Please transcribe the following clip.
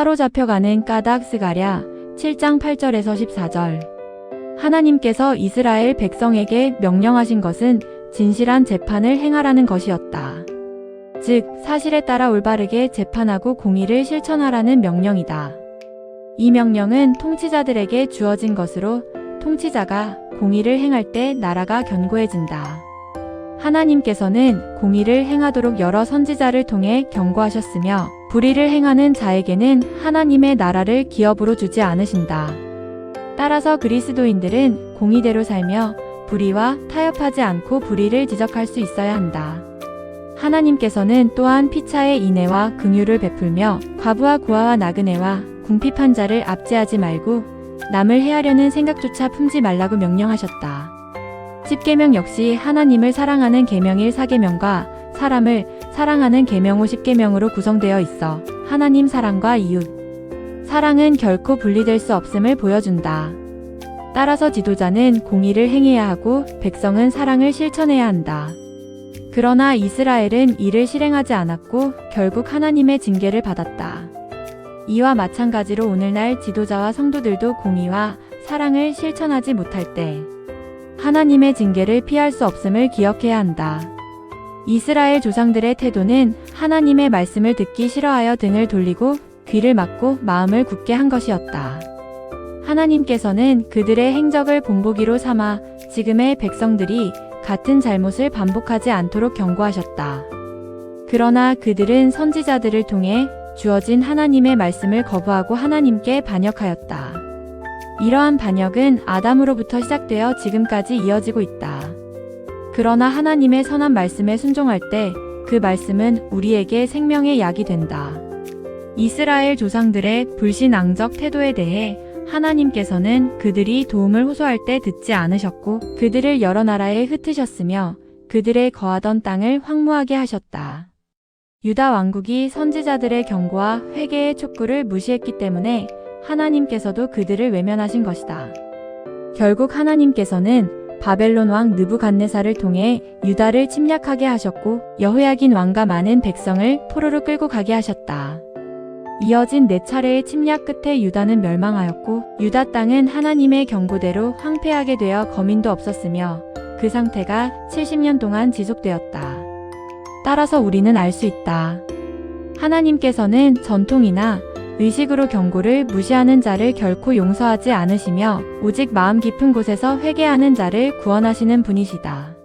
사로잡혀가는 까닭 스가랴 7장 8절에서 14절. 하나님께서 이스라엘 백성에게 명령하신 것은 진실한 재판을 행하라는 것이었다. 즉, 사실에 따라 올바르게 재판하고 공의를 실천하라는 명령이다. 이 명령은 통치자들에게 주어진 것으로 통치자가 공의를 행할 때 나라가 견고해진다. 하나님께서는 공의를 행하도록 여러 선지자를 통해 경고하셨으며 불의를 행하는 자에게는 하나님의 나라를 기업으로 주지 않으신다. 따라서 그리스도인들은 공의대로 살며 불의와 타협하지 않고 불의를 지적할 수 있어야 한다. 하나님께서는 또한 피차의 인애와 긍휼을 베풀며 과부와 고아와 나그네와 궁핍한 자를 압제하지 말고 남을 해하려는 생각조차 품지 말라고 명령하셨다. 십계명 역시 하나님을 사랑하는 계명일 사계명과 사람을 사랑하는 계명 후 십계명으로 구성되어 있어 하나님 사랑과 이웃 사랑은 결코 분리될 수 없음을 보여준다. 따라서 지도자는 공의를 행해야 하고 백성은 사랑을 실천해야 한다. 그러나 이스라엘은 이를 실행하지 않았고 결국 하나님의 징계를 받았다. 이와 마찬가지로 오늘날 지도자와 성도들도 공의와 사랑을 실천하지 못할 때 하나님의 징계를 피할 수 없음을 기억해야 한다. 이스라엘 조상들의 태도는 하나님의 말씀을 듣기 싫어하여 등을 돌리고 귀를 막고 마음을 굳게 한 것이었다. 하나님께서는 그들의 행적을 본보기로 삼아 지금의 백성들이 같은 잘못을 반복하지 않도록 경고하셨다. 그러나 그들은 선지자들을 통해 주어진 하나님의 말씀을 거부하고 하나님께 반역하였다. 이러한 반역은 아담으로부터 시작되어 지금까지 이어지고 있다. 그러나 하나님의 선한 말씀에 순종할 때 그 말씀은 우리에게 생명의 약이 된다. 이스라엘 조상들의 불신앙적 태도에 대해 하나님께서는 그들이 도움을 호소할 때 듣지 않으셨고 그들을 여러 나라에 흩으셨으며 그들의 거하던 땅을 황무하게 하셨다. 유다 왕국이 선지자들의 경고와 회개의 촉구를 무시했기 때문에 하나님께서도 그들을 외면하신 것이다. 결국 하나님께서는 바벨론 왕 느부갓네살을 통해 유다를 침략하게 하셨고 여호야긴 왕과 많은 백성을 포로로 끌고 가게 하셨다. 이어진 네 차례의 침략 끝에 유다는 멸망하였고 유다 땅은 하나님의 경고대로 황폐하게 되어 거민도 없었으며 그 상태가 70년 동안 지속되었다. 따라서 우리는 알 수 있다. 하나님께서는 전통이나 의식으로 경고를 무시하는 자를 결코 용서하지 않으시며 오직 마음 깊은 곳에서 회개하는 자를 구원하시는 분이시다.